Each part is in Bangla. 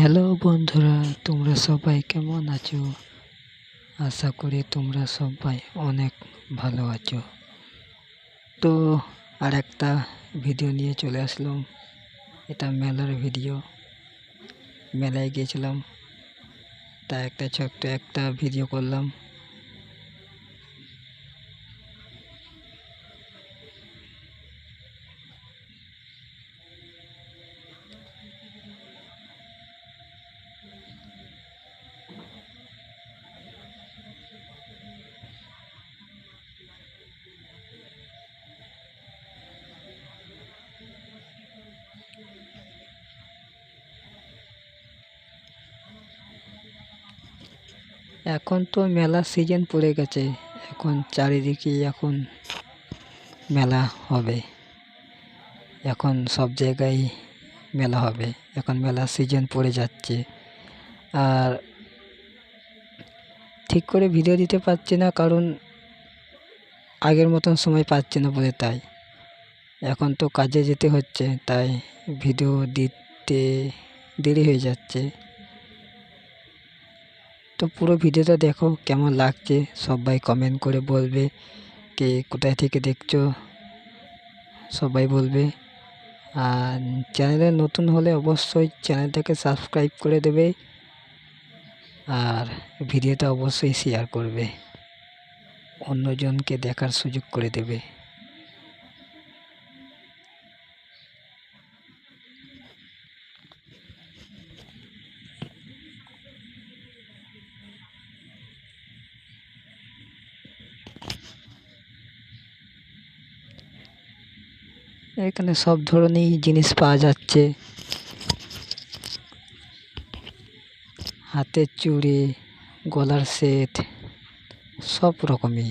হ্যালো বন্ধুরা, তোমরা সবাই কেমন আছো? আশা করি তোমরা সবাই অনেক ভালো আছো। তো আর একটা ভিডিও নিয়ে চলে আসলাম। এটা মেলার ভিডিও। মেলায় গিয়েছিলাম। তা একটা ছোট্ট একটা ভিডিও করলাম। এখন তো মেলার সিজন পড়ে গেছে। এখন চারিদিকে এখন মেলা হবে। এখন সব জায়গায় মেলা হবে। এখন মেলার সিজন পড়ে যাচ্ছে। আর ঠিক করে ভিডিও দিতে পারছি না, কারণ আগের মতন সময় পাচ্ছি না বলে তাই। এখন তো কাজে যেতে হচ্ছে, তাই ভিডিও দিতে দেরি হয়ে যাচ্ছে। তো পুরো ভিডিওটা দেখো কেমন লাগছে? সবাই কমেন্ট করে বলবে কে কোথায় থেকে দেখছ? সবাই বলবে। আর চ্যানেলে নতুন হলে অবশ্যই চ্যানেলটাকে সাবস্ক্রাইব করে দেবে আর ভিডিওটা অবশ্যই শেয়ার করবে। অন্যজনকে দেখার সুযোগ করে দেবে। এখানে সব ধরনেরই জিনিস পাওয়া যাচ্ছে। হাতের চুড়ি, গলার সেট, সব রকমই।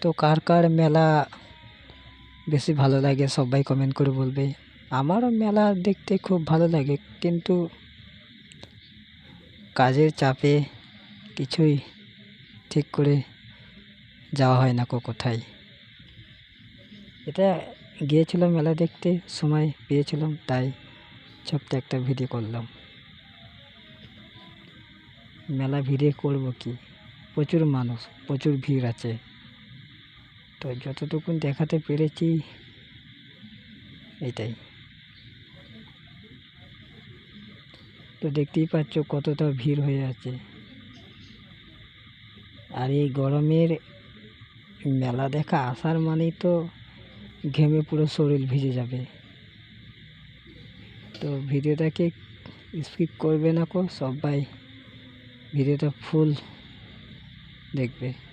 তো কার কার মেলা বেশি ভালো লাগে, সবাই কমেন্ট করে বলবে। আমারও মেলা দেখতে খুব ভালো লাগে, কিন্তু কাজের চাপে কিছুই ঠিক করে যাওয়া হয় না কোথায়। এটা গিয়েছিলাম মেলা দেখতে, সময় পেয়েছিলাম, তাই ছোট্ট একটা ভিডিও করলাম। মেলা ভিড়ে করব কি? প্রচুর মানুষ, প্রচুর ভিড় আছে। তো যতটুকুন দেখাতে পেরেছি, এটাই। তো দেখতেই পাচ্ছ কতটা ভিড় হয়ে আছে। আর এই গরমের মেলা দেখা আসার মানেই তো ঘেমে পুরো শরীর ভিজে যাবে। তো ভিডিওটাকে স্কিপ করবে না কো, সবাই ভিডিওটা ফুল দেখবে।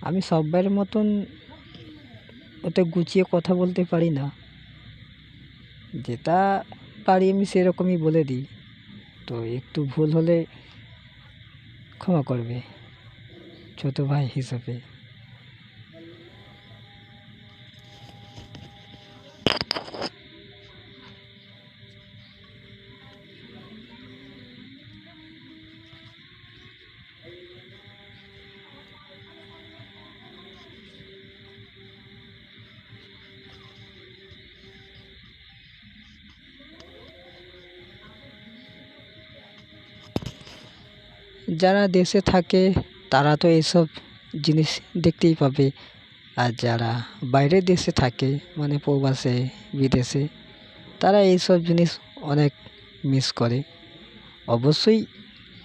আমি সব্বাইয়ের মতন ওতে গুছিয়ে কথা বলতে পারি না। যেটা পারি আমি সেরকমই বলে দিই। তো একটু ভুল হলে ক্ষমা করবে, ছোটো ভাই হিসেবে। যারা দেশে থাকে, তারা তো এইসব জিনিস দেখতেই পাবে। আর যারা বাইরের দেশে থাকে মানে প্রবাসে, বিদেশে, তারা এইসব জিনিস অনেক মিস করে। অবশ্যই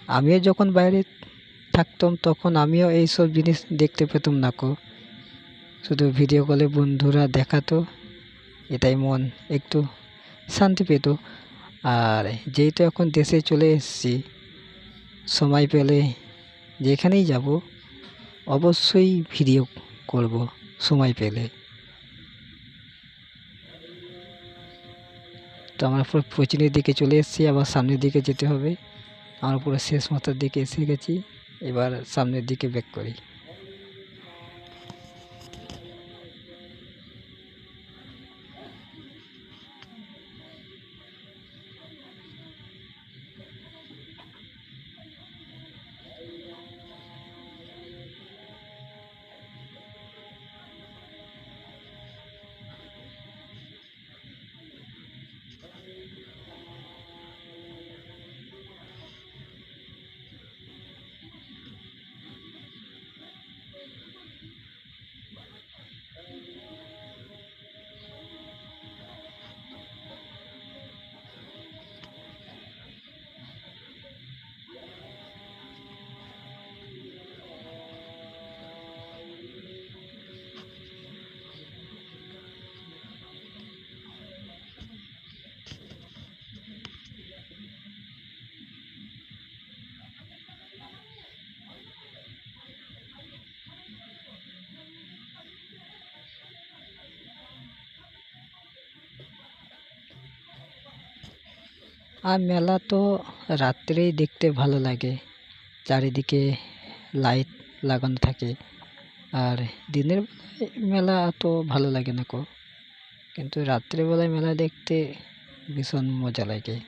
আমিও যখন বাইরে থাকতাম, তখন আমিও এইসব জিনিস দেখতে পেতাম না কো। শুধু ভিডিও কলে বন্ধুরা দেখাতো, এটাই মন, একটু শান্তি পেত। আর যেহেতু এখন দেশে চলে এসেছি সময় পেলে যেখানেই যাব, অবশ্যই ভিডিও করব সময় পেলে। তো আমরা পুরো পশ্চিমের দিকে চলে এসেছি, আবার সামনের দিকে যেতে হবে। আমরা পুরো শেষ মাথার দিকে এসে গেছি, এবার সামনের দিকে ব্যাক করি। আর মেলা তো রাত্রেই দেখতে ভালো লাগে। চারিদিকে লাইট লাগানো থাকে। আর দিনের মেলা অত ভালো লাগে না কো। কিন্তু রাত্রেবেলায় মেলা দেখতে ভীষণ মজা লাগে।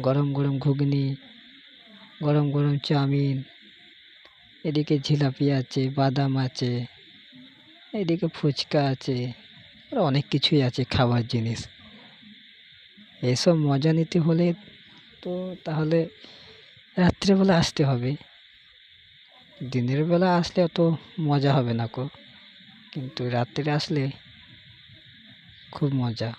গরম গরম ঘুগনি, গরম গরম চাউমিন, এদিকে জিলাপি আছে, বাদাম আছে, এদিকে ফুচকা আছে, আর অনেক কিছুই আছে খাবার জিনিস। এসব মজা নিতে হলে তো তাহলে রাত্রেবেলা আসতে হবে। দিনের বেলা আসলে অত মজা হবে না কো। কিন্তু রাত্রে আসলে খুব মজা।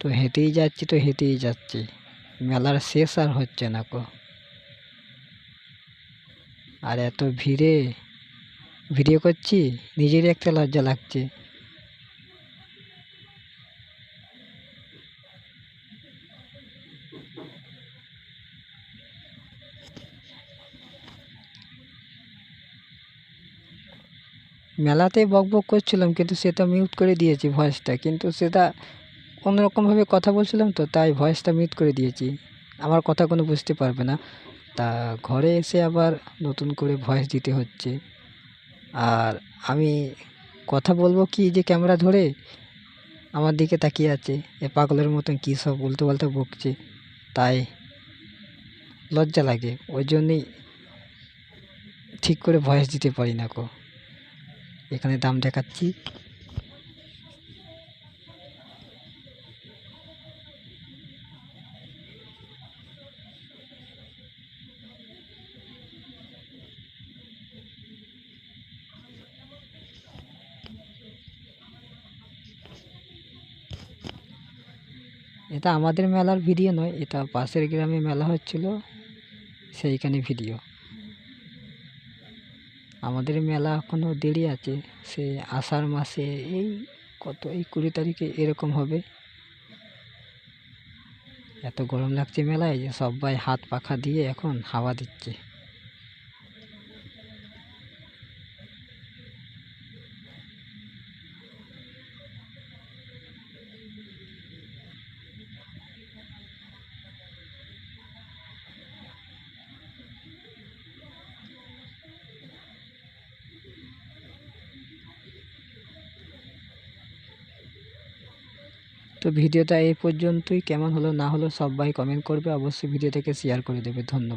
তো হেঁটেই যাচ্ছি, তো হেঁটেই যাচ্ছি। মেলার শেষ আর হচ্ছে না কো। আর এত ভিড়ে, ভিডিও করছি, নিজেরই একটা লজ্জা লাগছে। মেলাতে বক বক করছিলাম, কিন্তু সেটা মিউট করে দিয়েছি ভয়েসটা কিন্তু সেটা অন্যরকমভাবে কথা বলছিলাম তো, তাই ভয়েসটা মিউট করে দিয়েছি। আমার কথা কোনো বুঝতে পারবে না। তা ঘরে এসে আবার নতুন করে ভয়েস দিতে হচ্ছে। আর আমি কথা বলব কি যে ক্যামেরা ধরে? আমার দিকে তাকিয়ে আছে। এ পাগলের মতন কী সব উল্টো পাল্টা বকছে। তাই লজ্জা লাগে। ওই জন্যই ঠিক করে ভয়েস দিতে পারি না কো এখানে দাম দেখাচ্ছি। এটা আমাদের মেলার ভিডিও নয়, এটা পাশের গ্রামে মেলা হচ্ছিল, সেইখানে ভিডিও। আমাদের মেলা এখনও দেরি আছে। সে আষাঢ় মাসে এই কত, এই কুড়ি তারিখে এরকম হবে। এত গরম লাগছে মেলায় যে সবাই হাত পাখা দিয়ে এখন হাওয়া দিচ্ছে। তো ভিডিওটা এই পর্যন্তই। কেমন হলো না হলো সবাই কমেন্ট করবে। অবশ্যই ভিডিওটাকে শেয়ার করে দেবে। ধন্যবাদ।